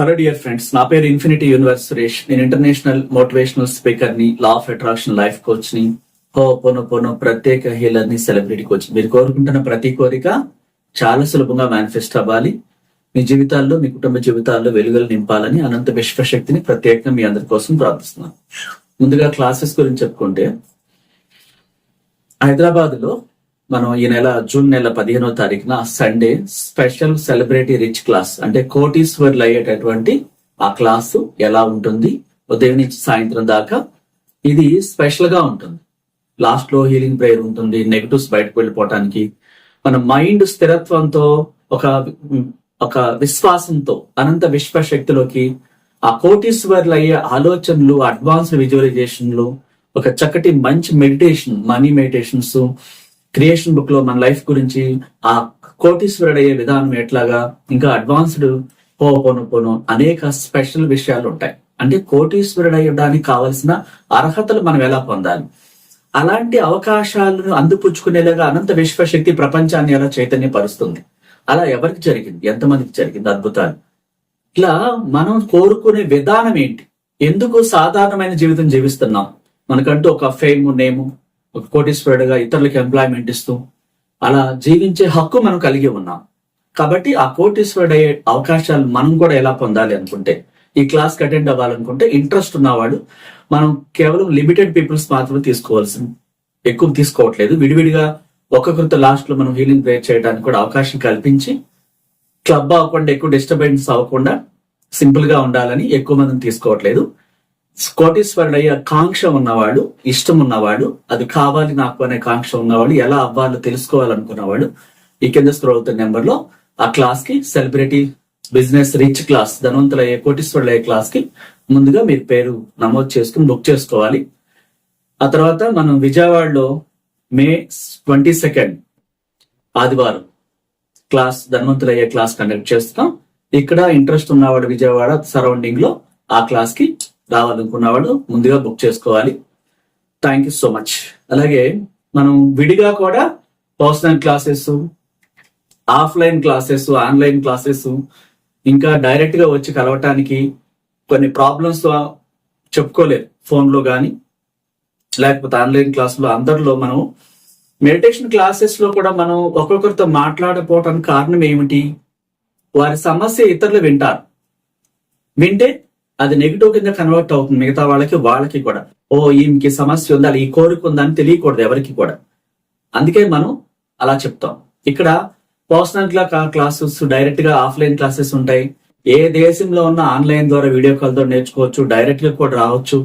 Hello dear friends నా పేరు infinity universe Suresh. నేను ఇంటర్నేషనల్ మోటివేషనల్ స్పీకర్ని లా ఆఫ్ అట్రాక్షన్ లైఫ్ కోచ్ని హో పొను పొను ప్రత్యేక హీలర్ని సెలబ్రిటీ కోచ్ మీరు కోరుకుంటున్న ప్రతి కోరిక చాలా సులభంగా మేనిఫెస్ట్ అవ్వాలి. మీ జీవితాల్లో మీ కుటుంబ జీవితాల్లో వెలుగులు నింపాలని అనంత విశ్వశక్తిని ప్రత్యేకంగా మీ అందరి కోసం ప్రార్థిస్తున్నాను. ముందుగా క్లాసెస్ గురించి చెప్పుకుంటే హైదరాబాద్లో మనం ఈ నెల జూన్ నెల పదిహేనో తారీఖున Sunday special celebrity rich class అంటే కోటీశ్వర్లు అయ్యేటటువంటి ఆ క్లాసు ఎలా ఉంటుంది? ఉదయం నుంచి సాయంత్రం దాకా ఇది స్పెషల్గా ఉంటుంది. లాస్ట్లో హీలింగ్ ప్రేయర్ ఉంటుంది నెగటివ్స్ బయటకు వెళ్ళిపోవటానికి. మన మైండ్ స్థిరత్వంతో ఒక ఒక విశ్వాసంతో అనంత విశ్వశక్తిలోకి ఆ కోటీశ్వర్లు అయ్యే ఆలోచనలు అడ్వాన్స్ విజువలైజేషన్లు ఒక చక్కటి మంచి మెడిటేషన్ మనీ మెడిటేషన్స్ క్రియేషన్ బుక్లో మన లైఫ్ గురించి ఆ కోటీశ్వరుడు అయ్యే విధానం ఎట్లాగా ఇంకా అడ్వాన్స్డ్ పోను పోను అనేక స్పెషల్ విషయాలు ఉంటాయి అంటే కోటీశ్వరుడు అయ్యడానికి కావలసిన అర్హతలు మనం ఎలా పొందాలి? అలాంటి అవకాశాలను అందిపుచ్చుకునేలాగా అనంత విశ్వశక్తి ప్రపంచాన్ని ఎలా చైతన్యపరుస్తుంది? అలా ఎవరికి జరిగింది? ఎంతమందికి జరిగింది? అద్భుతాలు. ఇట్లా మనం కోరుకునే విధానం ఏంటి? ఎందుకు సాధారణమైన జీవితం జీవిస్తున్నాం? మనకంటూ ఒక ఫేమ్ నేము ఒక కోటీశ్వరుడిగా ఇతరులకు ఎంప్లాయ్మెంట్ ఇస్తూ అలా జీవించే హక్కు మనం కలిగి ఉన్నాం. కాబట్టి ఆ కోటీశ్వరుడు అయ్యే అవకాశాలు మనం కూడా ఎలా పొందాలి అనుకుంటే ఈ క్లాస్కి అటెండ్ అవ్వాలనుకుంటే ఇంట్రెస్ట్ ఉన్నవాడు మనం కేవలం లిమిటెడ్ పీపుల్స్ మాత్రమే తీసుకోవాల్సి ఎక్కువ తీసుకోవట్లేదు. విడివిడిగా ఒక్కొక్కరితో లాస్ట్లో మనం హీలింగ్ ప్రేయర్ చేయడానికి కూడా అవకాశం కల్పించి క్లబ్ అవ్వకుండా ఎక్కువ డిస్టర్బెన్స్ అవ్వకుండా సింపుల్గా ఉండాలని ఎక్కువ మందిని తీసుకోవట్లేదు. కోటీశ్వరుడు అయ్యే కాంక్ష ఉన్నవాడు ఇష్టం ఉన్నవాడు అది కావాలి నాకు అనే కాంక్ష ఉన్నవాడు ఎలా అవ్వాలో తెలుసుకోవాలనుకున్నవాడు ఈ కింద స్క్రోల్ అవుతున్న నెంబర్లో ఆ క్లాస్కి సెలబ్రిటీ బిజినెస్ రిచ్ క్లాస్ ధనవంతులు అయ్యే కోటీశ్వరుడు అయ్యే క్లాస్కి ముందుగా మీరు పేరు నమోదు చేసుకుని బుక్ చేసుకోవాలి. ఆ తర్వాత మనం విజయవాడలో మే ట్వంటీ సెకండ్ ఆదివారం క్లాస్ ధనవంతులు అయ్యే క్లాస్ కండక్ట్ చేస్తున్నాం. ఇక్కడ ఇంట్రెస్ట్ ఉన్నవాడు విజయవాడ సరౌండింగ్లో ఆ క్లాస్కి రావాలనుకున్నవాడు ముందుగా బుక్ చేసుకోవాలి. థ్యాంక్ యూ సో మచ్ అలాగే మనం విడిగా కూడా personal classes offline classes online classes ఇంకా డైరెక్ట్గా వచ్చి కలవటానికి కొన్ని ప్రాబ్లమ్స్ చెప్పుకోలేదు. ఫోన్లో కానీ లేకపోతే ఆన్లైన్ క్లాసులో అందరిలో మనం మెడిటేషన్ క్లాసెస్లో కూడా మనం ఒక్కొక్కరితో మాట్లాడకపోవటానికి కారణం ఏమిటి? వారి సమస్య ఇతరులు వింటారు. వింటే అది నెగిటివ్ కింద కన్వర్ట్ అవుతుంది మిగతా వాళ్ళకి వాళ్ళకి కూడా. ఓ ఈమెకి సమస్య ఉందా? ఈ కోరిక ఉందా అని తెలియకూడదు ఎవరికి కూడా. అందుకే మనం అలా చెప్తాం. ఇక్కడ పర్సనల్ క్లాసెస్ డైరెక్ట్గా ఆఫ్లైన్ క్లాసెస్ ఉంటాయి. ఏ దేశంలో ఉన్న ఆన్లైన్ ద్వారా వీడియో కాల్తో నేర్చుకోవచ్చు డైరెక్ట్గా కూడా రావచ్చు.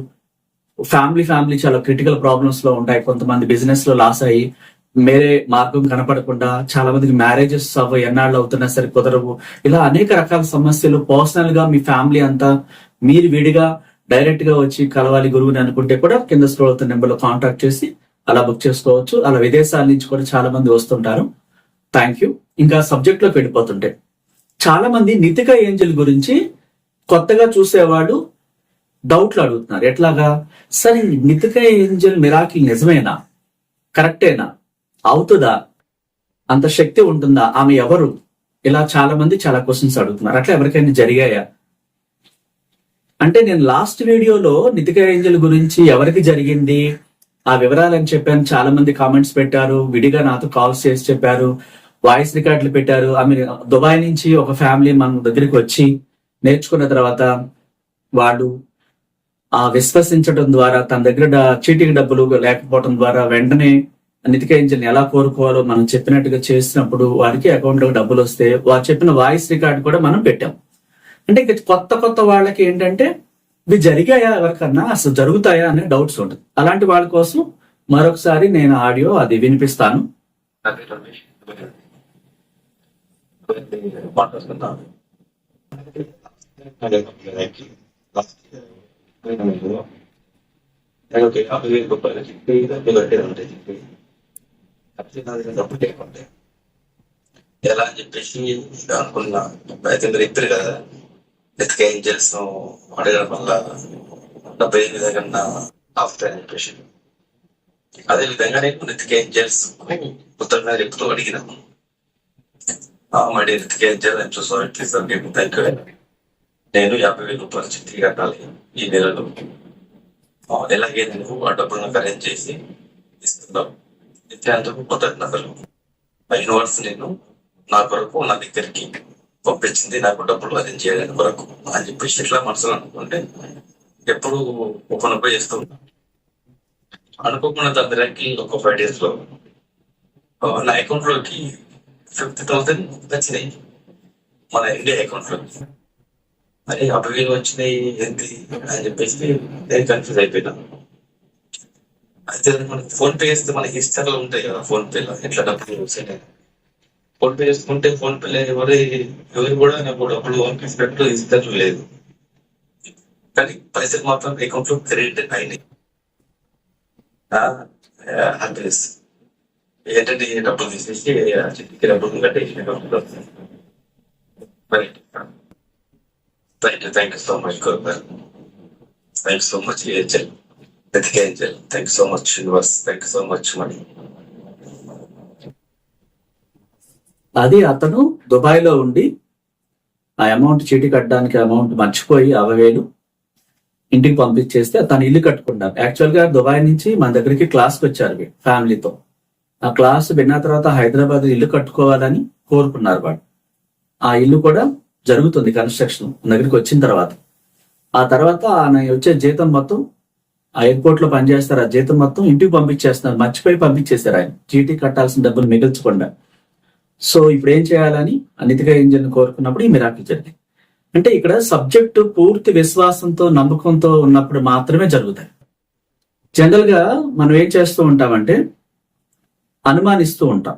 ఫ్యామిలీ ఫ్యామిలీ చాలా క్రిటికల్ ప్రాబ్లమ్స్లో ఉంటాయి. కొంతమంది బిజినెస్లో లాస్ అయ్యి మేరే మార్గం కనపడకుండా చాలా మందికి మ్యారేజెస్ అవ్వ ఎన్నాళ్ళు అవుతున్నా సరే కుదరవు. ఇలా అనేక రకాల సమస్యలు పర్సనల్గా మీ ఫ్యామిలీ అంతా మీరు విడిగా డైరెక్ట్గా వచ్చి కలవాలి గురువుని అనుకుంటే కూడా కింద స్క్రోల్ అవుతున్న నెంబర్లో కాంటాక్ట్ చేసి అలా బుక్ చేసుకోవచ్చు. అలా విదేశాల నుంచి కూడా చాలా మంది వస్తుంటారు. థ్యాంక్ యూ ఇంకా సబ్జెక్ట్లోకి వెళ్ళిపోతుంటే చాలా మంది నితిక ఏంజల్ గురించి కొత్తగా చూసేవాడు డౌట్లు అడుగుతున్నారు. ఎట్లాగా? సరే నితిక ఏంజల్ మిరాకిల్ నిజమేనా? కరెక్టేనా అవుతుందా? అంత శక్తి ఉంటుందా? ఆమె ఎవరు? ఇలా చాలా మంది చాలా క్వశ్చన్స్ అడుగుతున్నారు. అట్లా ఎవరికైనా జరిగాయా? అంటే నేను లాస్ట్ వీడియోలో నితిక ఏంజల్ గురించి ఎవరికి జరిగింది? ఆ వివరాలని చెప్పాను. చాలా మంది కామెంట్స్ పెట్టారు. విడిగా నాతో కాల్స్ చేసి చెప్పారు. వాయిస్ రికార్డులు పెట్టారు. ఆమె దుబాయ్ నుంచి ఒక ఫ్యామిలీ మన దగ్గరికి వచ్చి నేర్చుకున్న తర్వాత వాళ్ళు ఆ విశ్వసించడం ద్వారా తన దగ్గర చీటికి డబ్బులు లేకపోవడం ద్వారా వెంటనే నితిక ఏంజల్ని ఎలా కోరుకోవాలో మనం చెప్పినట్టుగా చేసినప్పుడు వారికి అకౌంట్లో డబ్బులు వస్తే వారు చెప్పిన వాయిస్ రికార్డు కూడా మనం పెట్టాం. అంటే ఇక కొత్త కొత్త వాళ్ళకి ఏంటంటే ఇవి జరిగాయా ఎవరికన్నా? అసలు జరుగుతాయా? అనే డౌట్స్ ఉంటుంది. అలాంటి వాళ్ళ కోసం మరొకసారి నేను ఆడియో అది వినిపిస్తాను. నాకు యాభై వేల ఎలా అని చెప్పేసి అనుకున్నా అయితే మీరు ఇద్దరు కదా. ఇతక ఏం చేస్తాం అడగడం వల్ల డెబ్బై ఎనిమిది కన్నా ఆఫ్టర్ అని చెప్పేసి అదే విధంగా నేను నితిక ఏంజల్స్ ఉత్తరం ఉత్తరంగా ఎప్పుడు అడిగినాము మళ్ళీ నితిక ఏంజల్ ఏం చేయాలని చూసాం ప్లీజ్ థ్యాంక్ యూ నేను యాభై వేలు రూపాయలు చిట్టి కట్టాలి ఈ నెలలో ఎలాగే నేను ఆ డబ్బులను అరేంజ్ చేసి ఇస్తున్నాం నిత్యాంతకు కృతజ్ఞతలు మా యూనివర్స్ నేను నా కొరకు నా దగ్గరికి పంపించింది. నాకు డబ్బులు అది చేయడానికి కొరకు అని చెప్పేసి ఇట్లా మనసులో అనుకుంటే ఎప్పుడు ఓపెన్ అప్ చేస్తూ అనుకోకుండా అనుకోకుండా దగ్గరకి ఒక ఫైవ్ డేస్లో నా అకౌంట్లోకి ఫిఫ్టీ థౌసండ్ వచ్చినాయి. మన ఇండియా అకౌంట్లో మరి అప్పుడు వచ్చినాయి ఏంటి అని చెప్పేసి నేను కన్ఫ్యూజ్ అయిపోయినా. అయితే మనకి ఫోన్ పే చేస్తే మన హిస్టరీలు ఉంటాయి కదా ఫోన్ పే లో ఎట్లా డబ్బులు సెట్ ఫోన్ పే చేసుకుంటే ఫోన్ పే ఎవరి ఎవరు కూడా నాకు డబ్బులు పంపించినట్టు హిస్టరీ లేదు. కానీ పైసలు మాత్రం అకౌంట్లో క్రెడిట్ అయినాయి. అడ్రస్ ఏంటంటే డబ్బులు తీసేసి చెట్టుకి డబ్బులు కట్టేసి డబ్బులు వస్తాయి. Thank you thank you so much Gopal thank you so much angel ఎతికే thank so much universe thank so much Mani అది అతను దుబాయ్లో ఉండి ఆ అమౌంట్ చీటీ కట్టడానికి అమౌంట్ మర్చిపోయి అరవై వేలు ఇంటికి పంపించేస్తే తను ఇల్లు కట్టుకుంటారు యాక్చువల్గా దుబాయ్ నుంచి మన దగ్గరికి క్లాస్కి వచ్చారు ఫ్యామిలీతో. ఆ క్లాస్ విన్న తర్వాత హైదరాబాద్ ఇల్లు కట్టుకోవాలని కోరుకున్నారు వాడు ఆ ఇల్లు కూడా జరుగుతుంది కన్స్ట్రక్షన్ దగ్గరికి వచ్చిన తర్వాత. ఆ తర్వాత ఆయన వచ్చే జీతం మొత్తం ఆ ఎయిర్పోర్ట్లో పనిచేస్తారు. ఆ జీతం మొత్తం ఇంటికి పంపించేస్తున్నారు. మర్చిపోయి పంపించేశారు ఆయన. జీటీ కట్టాల్సిన డబ్బులు మిగల్చకుండా. సో ఇప్పుడు ఏం చేయాలని అనితిగా ఇంజన్ కోరుకున్నప్పుడు ఈ మిరాకిల్ జరిగింది. అంటే ఇక్కడ సబ్జెక్టు పూర్తి విశ్వాసంతో నమ్మకంతో ఉన్నప్పుడు మాత్రమే జరుగుతాయి. జనరల్గా మనం ఏం చేస్తూ ఉంటామంటే అనుమానిస్తూ ఉంటాం.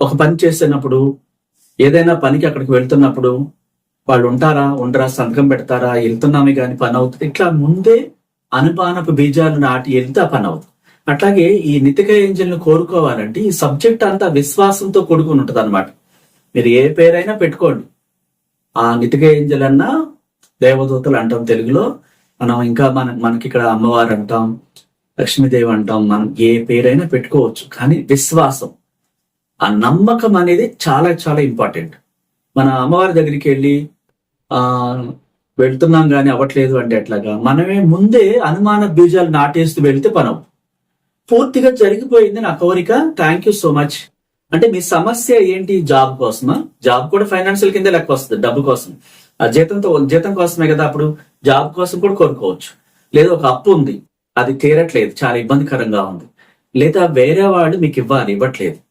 ఒక పని చేసినప్పుడు ఏదైనా పనికి అక్కడికి వెళ్తున్నప్పుడు వాళ్ళు ఉంటారా? ఉండరా? సంతకం పెడతారా? వెళ్తున్నామే కానీ పని అవుతుంది. ఇట్లా ముందే అనుపానపు బీజాలు నాటి ఎంత పని అవుతుంది అట్లాగే ఈ నితిక ఏంజల్ని కోరుకోవాలంటే ఈ సబ్జెక్ట్ అంతా విశ్వాసంతో కూడుకుని ఉంటుంది అనమాట మీరు ఏ పేరైనా పెట్టుకోండి. ఆ నితిక ఏంజల్ అన్నా దేవదూతలు అంటాం తెలుగులో. మనం ఇంకా మన మనకి ఇక్కడ అమ్మవారు అంటాం లక్ష్మీదేవి అంటాం మనం ఏ పేరైనా పెట్టుకోవచ్చు. కానీ విశ్వాసం ఆ నమ్మకం అనేది చాలా చాలా ఇంపార్టెంట్. మన అమ్మవారి దగ్గరికి వెళ్ళి ఆ వెళ్తున్నాం కానీ అవ్వట్లేదు అంటే ఎట్లాగా? మనమే ముందే అనుమాన బీజాలు నాటేస్తూ వెళ్తే పనం. పూర్తిగా జరిగిపోయింది నా కోరిక. థ్యాంక్ యూ సో మచ్ అంటే మీ సమస్య ఏంటి? జాబ్ కోసమా? జాబ్ కూడా ఫైనాన్షియల్ కింద లెక్క వస్తుంది డబ్బు కోసం. ఆ జీతంతో జీతం కోసమే కదా అప్పుడు? జాబ్ కోసం కూడా కోరుకోవచ్చు. లేదా ఒక అప్పు ఉంది అది తీరట్లేదు చాలా ఇబ్బందికరంగా ఉంది. లేదా వేరే వాళ్ళు మీకు ఇవ్వాలి ఇవ్వట్లేదు.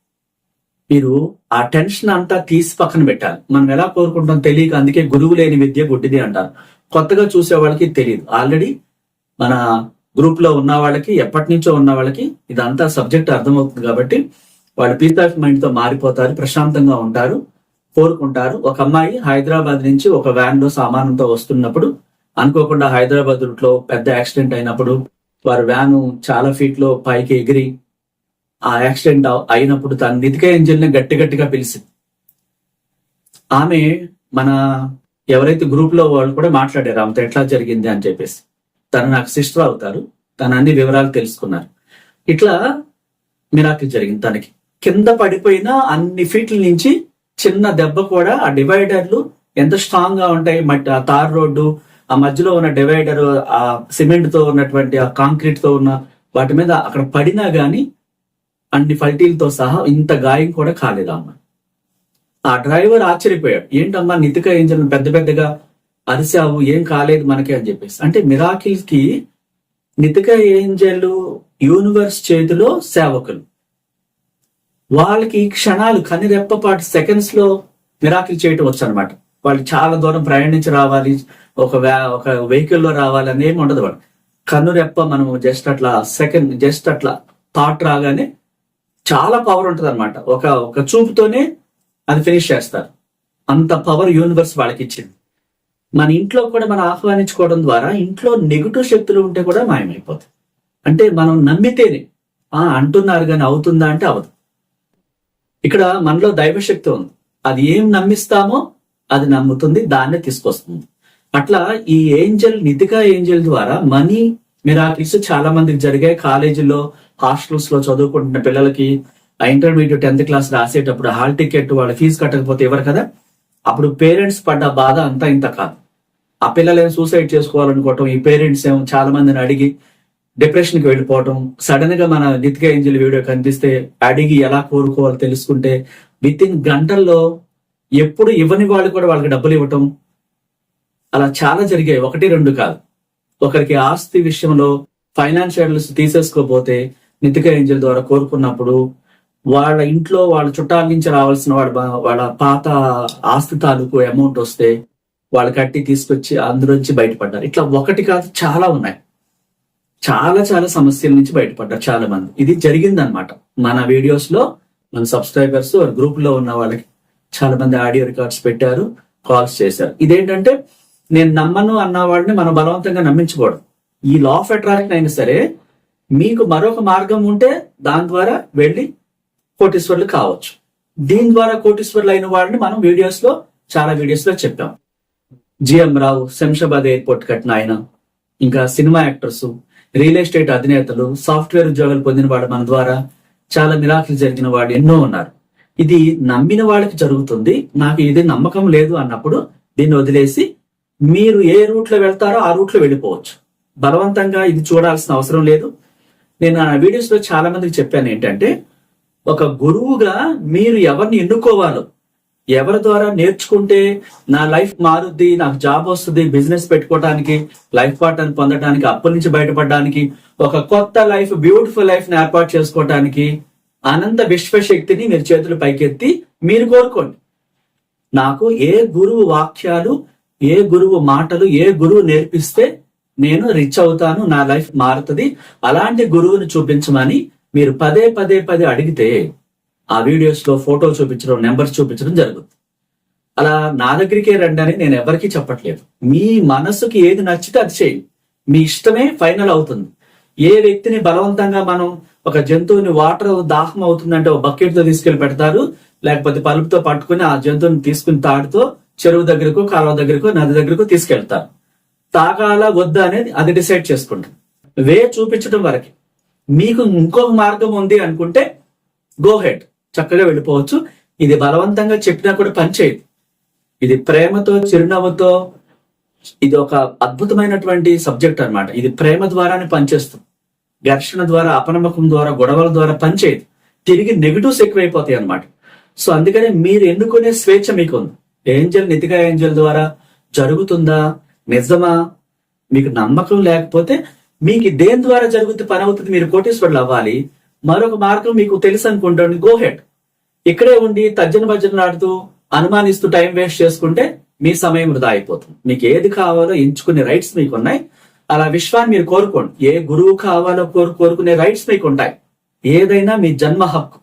మీరు ఆ టెన్షన్ అంతా తీసి పక్కన పెట్టాలి. మనం ఎలా కోరుకుంటాం తెలియక అందుకే గురువు లేని విద్య గుడ్డిది అంటారు. కొత్తగా చూసే వాళ్ళకి తెలియదు. ఆల్రెడీ మన గ్రూప్లో ఉన్న వాళ్ళకి ఎప్పటి నుంచో ఉన్న వాళ్ళకి ఇదంతా సబ్జెక్ట్ అర్థమవుతుంది కాబట్టి వాళ్ళు పీస్ ఆఫ్ మైండ్తో మారిపోతారు ప్రశాంతంగా ఉంటారు కోరుకుంటారు. ఒక అమ్మాయి హైదరాబాద్ నుంచి ఒక వ్యాన్లో సామానంతో వస్తున్నప్పుడు అనుకోకుండా హైదరాబాద్ రూట్లో పెద్ద యాక్సిడెంట్ అయినప్పుడు వారి వ్యాను చాలా ఫీట్లో పైకి ఎగిరి ఆ యాక్సిడెంట్ అయినప్పుడు తన నితిక ఏంజల్ని గట్టి గట్టిగా పిలిచింది ఆమె మన ఎవరైతే గ్రూప్లో వాళ్ళు కూడా మాట్లాడారు ఆమెతో ఎట్లా జరిగింది? అని చెప్పేసి. తను నాకు సిస్టర్ అవుతారు. తన అన్ని వివరాలు తెలుసుకున్నారు. ఇట్లా మిరాకిల్ జరిగింది తనకి. కింద పడిపోయిన అన్ని ఫీట్ల నుంచి చిన్న దెబ్బ కూడా ఆ డివైడర్లు ఎంత స్ట్రాంగ్గా ఉంటాయి. మట్టి ఆ తార్ రోడ్డు ఆ మధ్యలో ఉన్న డివైడర్ ఆ సిమెంట్తో ఉన్నటువంటి ఆ కాంక్రీట్తో ఉన్న వాటి మీద అక్కడ పడినా గానీ అన్ని ఫల్టీలతో సహా ఇంత గాయం కూడా కాలేదు అమ్మ? ఆ డ్రైవర్ ఆశ్చర్యపోయాడు. ఏంటమ్మా నితిక ఏం పెద్ద పెద్దగా అరిసావు ఏం కాలేదు మనకి అని చెప్పేసి. అంటే మిరాకిల్కి నితిక ఏంజల్ యూనివర్స్ చేతిలో సేవకులు. వాళ్ళకి క్షణాలు కనిరెప్పపాటి సెకండ్స్లో మిరాకిల్ చేయటం వచ్చు అనమాట వాళ్ళు చాలా దూరం ప్రయాణించి రావాలి ఒక ఒక వెహికల్లో రావాలి అని ఏమి ఉండదు వాళ్ళు కన్నురెప్ప మనం జస్ట్ అట్లా సెకండ్ జస్ట్ అట్లా థాట్ రాగానే చాలా పవర్ ఉంటుంది అనమాట ఒక ఒక చూపుతోనే అది ఫినిష్ చేస్తారు. అంత పవర్ యూనివర్స్ వాళ్ళకి ఇచ్చింది మన ఇంట్లో కూడా మనం ఆహ్వానించుకోవడం ద్వారా ఇంట్లో నెగిటివ్ శక్తులు ఉంటే కూడా మాయమైపోతాయి. అంటే మనం నమ్మితేనే ఆ అంటున్నారు కానీ అవుతుందా అంటే అవదు. ఇక్కడ మనలో దైవశక్తి ఉంది. అది ఏం నమ్మిస్తామో అది నమ్ముతుంది దాన్నే తీసుకొస్తుంది. అట్లా ఈ ఏంజల్ నితికా ఏంజల్ ద్వారా మనీ మిరాకిల్స్ చాలా మందికి జరిగాయి. కాలేజీలో హాస్టల్స్లో చదువుకుంటున్న పిల్లలకి ఆ ఇంటర్మీడియట్ టెన్త్ క్లాస్ రాసేటప్పుడు హాల్ టికెట్ వాళ్ళ ఫీజు కట్టకపోతే ఎవరు కదా? అప్పుడు పేరెంట్స్ పడ్డ బాధ అంతా ఇంత కాదు. ఆ పిల్లలు ఏం సూసైడ్ చేసుకోవాలనుకోవటం ఈ పేరెంట్స్ ఏమో చాలా మందిని అడిగి డిప్రెషన్కి వెళ్ళిపోవటం సడన్గా మన నితిక ఏంజిల్ వీడియో కనిపిస్తే అడిగి ఎలా కోరుకోవాలో తెలుసుకుంటే విత్ ఇన్ గంటల్లో ఎప్పుడు ఇవ్వని వాళ్ళు కూడా వాళ్ళకి డబ్బులు ఇవ్వటం అలా చాలా జరిగాయి. ఒకటి రెండు కాదు. ఒకరికి ఆస్తి విషయంలో ఫైనాన్షియల్స్ తీసేసుకోపోతే నితిక ఏంజల్ ద్వారా కోరుకున్నప్పుడు వాళ్ళ ఇంట్లో వాళ్ళ చుట్టాల నుంచి రావాల్సిన వాళ్ళ వాళ్ళ పాత ఆస్తి తాలూకు అమౌంట్ వస్తే వాళ్ళు కట్టి తీసుకొచ్చి అందులోంచి బయటపడ్డారు. ఇట్లా ఒకటి కాదు చాలా ఉన్నాయి. చాలా చాలా సమస్యల నుంచి బయటపడ్డారు చాలా మంది ఇది జరిగిందనమాట మన వీడియోస్లో మన సబ్స్క్రైబర్స్ గ్రూప్లో ఉన్న వాళ్ళకి చాలా మంది ఆడియో రికార్డ్స్ పెట్టారు కాల్స్ చేశారు. ఇదేంటంటే నేను నమ్మను అన్న వాళ్ళని మనం బలవంతంగా నమ్మించకూడదు. ఈ లా ఆఫ్ అట్రాక్షన్ అయినా సరే మీకు మరొక మార్గం ఉంటే దాని ద్వారా వెళ్ళి కోటీశ్వర్లు కావచ్చు. దీని ద్వారా కోటీశ్వర్లు అయిన వాళ్ళని మనం వీడియోస్లో చాలా వీడియోస్లో చెప్పాం. జిఎం రావు శంషాబాద్ ఎయిర్పోర్ట్ కట్టిన ఆయన ఇంకా సినిమా యాక్టర్స్ రియల్ ఎస్టేట్ అధినేతలు సాఫ్ట్వేర్ ఉద్యోగాలు పొందిన వాడు మన ద్వారా చాలా మిరాకులు జరిగిన వాడు ఎన్నో ఉన్నారు. ఇది నమ్మిన వాళ్ళకి జరుగుతుంది నాకు ఇది నమ్మకం లేదు అన్నప్పుడు దీన్ని వదిలేసి మీరు ఏ రూట్లో వెళ్తారో ఆ రూట్లో వెళ్ళిపోవచ్చు. బలవంతంగా ఇది చూడాల్సిన అవసరం లేదు. నేను ఆ వీడియోస్లో చాలా మందికి చెప్పాను ఏంటంటే ఒక గురువుగా మీరు ఎవరిని ఎన్నుకోవాలో ఎవరి ద్వారా నేర్చుకుంటే నా లైఫ్ మారుద్ది నాకు జాబ్ వస్తుంది బిజినెస్ పెట్టుకోవడానికి లైఫ్ పార్ట్నర్ పొందడానికి అప్పుల నుంచి బయటపడడానికి ఒక కొత్త లైఫ్ బ్యూటిఫుల్ లైఫ్ని ఏర్పాటు చేసుకోవడానికి అనంత విశ్వశక్తిని మీరు చేతులు పైకెత్తి మీరు కోరుకోండి. నాకు ఏ గురువు వాక్యాలు ఏ గురువు మాటలు ఏ గురువు నేర్పిస్తే నేను రిచ్ అవుతాను నా లైఫ్ మారుతుంది. అలాంటి గురువుని చూపించమని మీరు పదే పదే పదే అడిగితే ఆ వీడియోస్లో ఫోటో చూపించడం నెంబర్స్ చూపించడం జరుగుతుంది. అలా నా దగ్గరికే రండి అని నేను ఎవరికీ చెప్పట్లేదు. మీ మనసుకి ఏది నచ్చితే అది చేయి. మీ ఇష్టమే ఫైనల్ అవుతుంది. ఏ వ్యక్తిని బలవంతంగా మనం ఒక జంతువుని వాటర్ దాహం అవుతుందంటే ఒక బకెట్తో తీసుకెళ్ళి పెడతారు లేకపోతే పలుపుతో పట్టుకుని ఆ జంతువుని తీసుకుని తాడుతో చెరువు దగ్గరకు కాలువ దగ్గరకు నది దగ్గరకు తీసుకెళ్తారు. తాగాలా వద్దా అనేది అది డిసైడ్ చేసుకుంటాం. వే చూపించడం వరకు. మీకు ఇంకొక మార్గం ఉంది అనుకుంటే గో హెడ్ చక్కగా వెళ్ళిపోవచ్చు. ఇది బలవంతంగా చెప్పినా కూడా పనిచేయదు ఇది ప్రేమతో చిరునవ్వుతో ఇది ఒక అద్భుతమైనటువంటి సబ్జెక్ట్ అన్నమాట. ఇది ప్రేమ ద్వారానే పనిచేస్తుంది. ఘర్షణ ద్వారా అపనమ్మకం ద్వారా గొడవల ద్వారా పనిచేయదు తిరిగి నెగిటివ్స్ ఎక్కువైపోతాయి అన్నమాట. సో అందుకనే మీరు ఎన్నుకునే స్వేచ్ఛ మీకు ఉంది. ఏంజల్ నితిగా ఏంజల్ ద్వారా జరుగుతుందా? నిజమా? మీకు నమ్మకం లేకపోతే మీకు దేని ద్వారా జరుగుతుంది పని అవుతుంది మీరు కోటీశ్వరులు అవ్వాలి. మరొక మార్గం మీకు తెలుసు అనుకుంటాను. గో హెడ్ ఇక్కడే ఉండి తర్జన భజన ఆడుతూ అనుమానిస్తూ టైం వేస్ట్ చేసుకుంటే మీ సమయం వృధా అయిపోతుంది. మీకు ఏది కావాలో ఎంచుకునే రైట్స్ మీకు ఉన్నాయి అలా విశ్వాన్ని మీరు కోరుకోండి. ఏ గురువు కావాలో కోరు కోరుకునే రైట్స్ మీకు ఉంటాయి ఏదైనా మీ జన్మ హక్కు.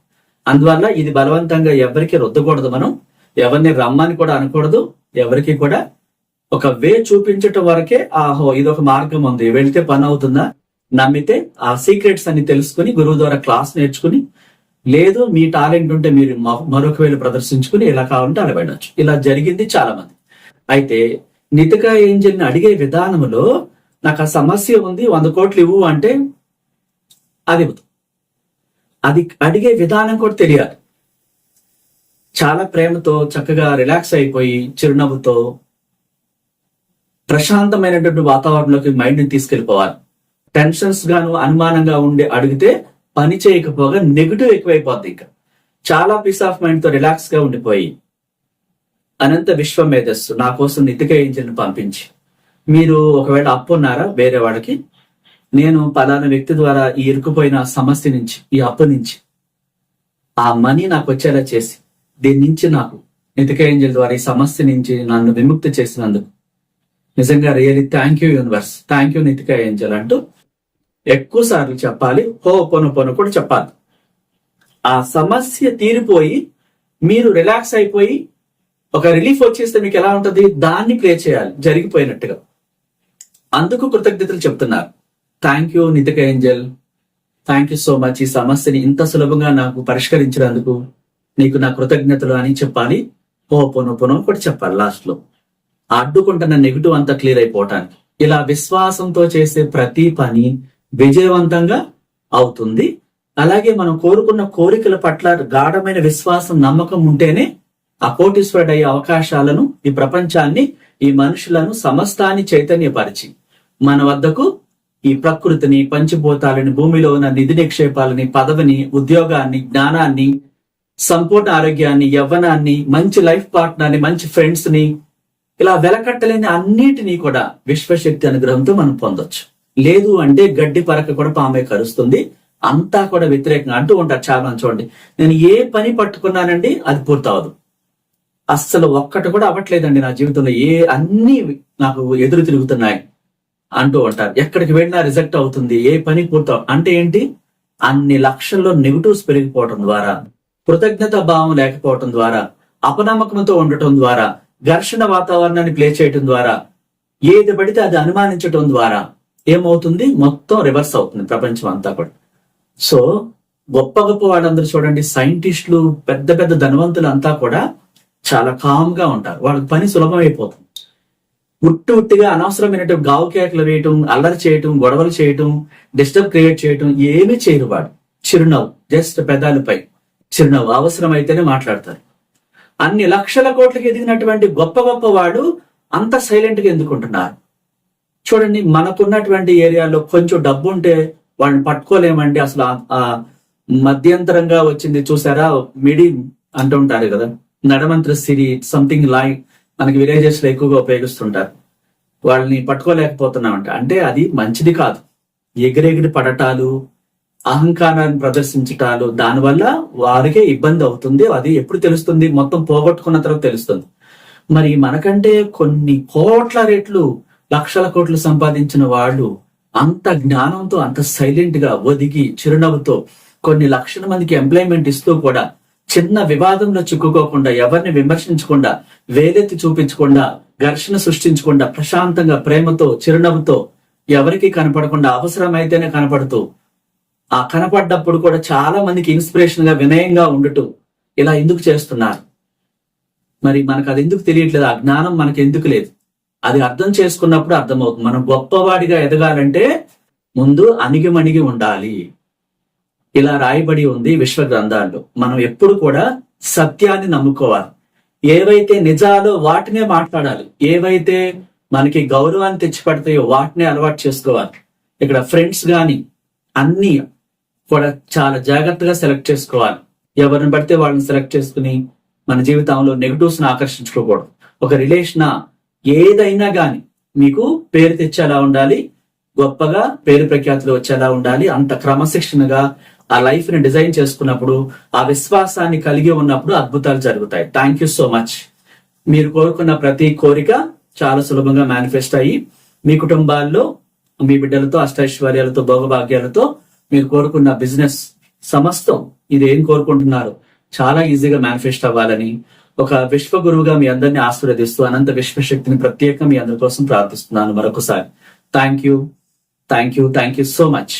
అందువల్ల ఇది బలవంతంగా ఎవరికి రుద్దకూడదు మనం. ఎవరిని రమ్మని కూడా అనకూడదు. ఎవరికి కూడా ఒక వే చూపించటం వరకే ఆహో ఇది ఒక మార్గం ఉంది. వెళ్తే పని అవుతుందా? నమ్మితే ఆ సీక్రెట్స్ అన్ని తెలుసుకుని గురువు ద్వారా క్లాస్ నేర్చుకుని లేదు మీ టాలెంట్ ఉంటే మీరు మరొక వేలు ప్రదర్శించుకుని ఎలా కావాలంటే అలా వెళ్ళొచ్చు ఇలా జరిగింది చాలా మంది అయితే నితికా ఏంజల్ని అడిగే విధానంలో నాకు ఆ సమస్య ఉంది వంద కోట్లు ఇవ్వు అంటే అది అది అడిగే విధానం కూడా తెలియాలి. చాలా ప్రేమతో చక్కగా రిలాక్స్ అయిపోయి చిరునవ్వుతో ప్రశాంతమైనటువంటి వాతావరణంలోకి మైండ్ని తీసుకెళ్ళిపోవాలి. తీసుకెళ్ళిపోవాలి టెన్షన్స్ గాను అనుమానంగా ఉండి అడిగితే పని చేయకపోగా నెగిటివ్ ఎక్కువైపోద్ది ఇంకా. చాలా పీస్ ఆఫ్ మైండ్తో రిలాక్స్గా ఉండిపోయి అనంత విశ్వ మేధస్సు నా కోసం నితిక ఏంజిల్ని పంపించి. మీరు ఒకవేళ అప్పు ఉన్నారా వేరే వాడికి నేను పలానా వ్యక్తి ద్వారా ఈ ఇరుక్కుపోయిన సమస్య నుంచి ఈ అప్పు నుంచి ఆ మనీ నాకు వచ్చేలా చేసి దీని నుంచి నాకు నితిక ఏంజిల్ ద్వారా ఈ సమస్య నుంచి నన్ను విముక్తి చేసినందుకు నిజంగా really thank you universe thank you Nitika angel అంటూ ఎక్కువ సార్లు చెప్పాలి. హో పొను పొను కూడా చెప్పాలి. ఆ సమస్య తీరిపోయి మీరు రిలాక్స్ అయిపోయి ఒక రిలీఫ్ వచ్చేస్తే మీకు ఎలా ఉంటుంది? దాన్ని ప్లే చేయాలి. జరిగిపోయినట్టుగా. అందుకు కృతజ్ఞతలు చెప్తున్నారు. Thank you Nitika angel thank you so much ఈ సమస్యని ఇంత సులభంగా నాకు పరిష్కరించినందుకు నీకు నా కృతజ్ఞతలు అని చెప్పాలి. ఓ పొను పొను కూడా చెప్పాలి లాస్ట్లో. అడ్డుకుంటున్న నెగిటివ్ అంతా క్లియర్ అయిపోవటానికి. ఇలా విశ్వాసంతో చేసే ప్రతి పని విజయవంతంగా అవుతుంది. అలాగే మనం కోరుకున్న కోరికల పట్ల గాఢమైన విశ్వాసం నమ్మకం ఉంటేనే ఆ కోటీశ్వరుడు అయ్యే అవకాశాలను ఈ ప్రపంచాన్ని ఈ మనుషులను సమస్తాన్ని చైతన్యపరిచి మన వద్దకు ఈ ప్రకృతిని పంచిభూతాలని భూమిలో ఉన్న నిధి నిక్షేపాలని పదవిని ఉద్యోగాన్ని జ్ఞానాన్ని సంపూర్ణ ఆరోగ్యాన్ని యవ్వనాన్ని మంచి లైఫ్ పార్ట్నర్ని మంచి ఫ్రెండ్స్ని ఇలా వెలకట్టలేని అన్నిటినీ కూడా విశ్వశక్తి అనుగ్రహంతో మనం పొందొచ్చు. లేదు అంటే గడ్డి పరక కూడా పామే కరుస్తుంది. అంతా కూడా వ్యతిరేకంగా అంటూ ఉంటారు చాలా మంది చూడండి నేను ఏ పని పట్టుకున్నానండి అది పూర్తవదు. అస్సలు ఒక్కటి కూడా అవ్వట్లేదండి నా జీవితంలో. ఏ అన్ని నాకు ఎదురు తిరుగుతున్నాయి అంటూ ఉంటారు. ఎక్కడికి వెళ్ళినా రిజెక్ట్ అవుతుంది. ఏ పని పూర్తవ అంటే ఏంటి? అన్ని లక్షల్లో నెగిటివ్స్ పెరిగిపోవటం ద్వారా కృతజ్ఞత భావం లేకపోవటం ద్వారా అపనమ్మకంతో ఉండటం ద్వారా ఘర్షణ వాతావరణాన్ని ప్లే చేయటం ద్వారా ఏది పడితే అది అనుమానించటం ద్వారా ఏమవుతుంది? మొత్తం రివర్స్ అవుతుంది ప్రపంచం అంతా కూడా. సో గొప్ప గొప్ప వాళ్ళందరూ చూడండి సైంటిస్టులు పెద్ద పెద్ద ధనవంతులు అంతా కూడా చాలా కామ్గా ఉంటారు. వాళ్ళకి పని సులభం అయిపోతుంది ఉట్టి ఉట్టిగా అనవసరమైన గావు కేకలు వేయటం అల్లరి చేయటం గొడవలు చేయటం డిస్టర్బ్ క్రియేట్ చేయటం ఏమీ చేయరు వాడు. చిరునవ్వు జస్ట్ పెదాలపై. చిరునవ్వు అవసరమైతేనే మాట్లాడతారు. అన్ని లక్షల కోట్లకి ఎదిగినటువంటి గొప్ప గొప్ప వాడు అంత సైలెంట్గా ఎందుకుంటున్నారు? చూడండి మనకున్నటువంటి ఏరియాలో కొంచెం డబ్బు ఉంటే వాళ్ళని పట్టుకోలేమండి అసలు ఆ- మధ్యంతరంగా వచ్చింది చూసారా? మిడి అంటూ ఉంటారు కదా నడమంత్ర సిరి సంథింగ్ లైన్ మనకి విలేజెస్లో ఎక్కువగా ఉపయోగిస్తుంటారు. వాళ్ళని పట్టుకోలేకపోతున్నామంట. అంటే అది మంచిది కాదు. ఎగిరెగిరి పడటాలు అహంకారాన్ని ప్రదర్శించటాలు దానివల్ల వారికే ఇబ్బంది అవుతుంది. అది ఎప్పుడు తెలుస్తుంది? మొత్తం పోగొట్టుకున్న తర్వాత తెలుస్తుంది. మరి మనకంటే కొన్ని కోట్ల రెట్లు లక్షల కోట్లు సంపాదించిన వాళ్ళు అంత జ్ఞానంతో అంత సైలెంట్గా ఒదిగి చిరునవ్వుతో కొన్ని లక్షల మందికి ఎంప్లాయ్మెంట్ ఇస్తూ కూడా చిన్న వివాదంలో చిక్కుకోకుండా ఎవరిని విమర్శించకుండా వేలెత్తి చూపించకుండా ఘర్షణ సృష్టించకుండా ప్రశాంతంగా ప్రేమతో చిరునవ్వుతో ఎవరికి కనపడకుండా అవసరమైతేనే కనపడుతూ ఆ కనపడ్డప్పుడు కూడా చాలా మందికి ఇన్స్పిరేషన్గా వినయంగా ఉండటం ఇలా ఎందుకు చేస్తున్నారు? మరి మనకు అది ఎందుకు తెలియట్లేదు? ఆ జ్ఞానం మనకి ఎందుకు లేదు? అది అర్థం చేసుకున్నప్పుడు అర్థమవుతుంది. మనం గొప్పవాడిగా ఎదగాలంటే ముందు అణిగిమణిగి ఉండాలి. ఇలా రాయబడి ఉంది విశ్వ గ్రంథాల్లో మనం ఎప్పుడు కూడా సత్యాన్ని నమ్ముకోవాలి. ఏవైతే నిజాలో వాటినే మాట్లాడాలి ఏవైతే మనకి గౌరవాన్ని తెచ్చిపెడతాయో వాటినే అలవాటు చేసుకోవాలి. ఇక్కడ ఫ్రెండ్స్ కానీ అన్ని కూడా చాలా జాగ్రత్తగా సెలెక్ట్ చేసుకోవాలి. ఎవరిని పడితే వాళ్ళని సెలెక్ట్ చేసుకుని మన జీవితంలో నెగటివ్స్ని ఆకర్షించుకోకూడదు. ఒక రిలేషనా ఏదైనా కానీ మీకు పేరు తెచ్చేలా ఉండాలి గొప్పగా పేరు ప్రఖ్యాతులు వచ్చేలా ఉండాలి అంత క్రమశిక్షణగా ఆ లైఫ్ని డిజైన్ చేసుకున్నప్పుడు ఆ విశ్వాసాన్ని కలిగి ఉన్నప్పుడు అద్భుతాలు జరుగుతాయి. థ్యాంక్ యూ సో మచ్ మీరు కోరుకున్న ప్రతి కోరిక చాలా సులభంగా మేనిఫెస్ట్ అయ్యి మీ కుటుంబాల్లో మీ బిడ్డలతో అష్టైశ్వర్యాలతో భోగభాగ్యాలతో మీరు కోరుకున్న బిజినెస్ సమస్తం ఇది ఏం కోరుకుంటున్నారు? చాలా ఈజీగా మేనిఫెస్ట్ అవ్వాలని ఒక విశ్వ గురువుగా మీ అందరిని ఆశీర్వదిస్తూ అనంత విశ్వశక్తిని ప్రత్యేకంగా మీ అందరి కోసం ప్రార్థిస్తున్నాను మరొకసారి. Thank you thank you thank you so much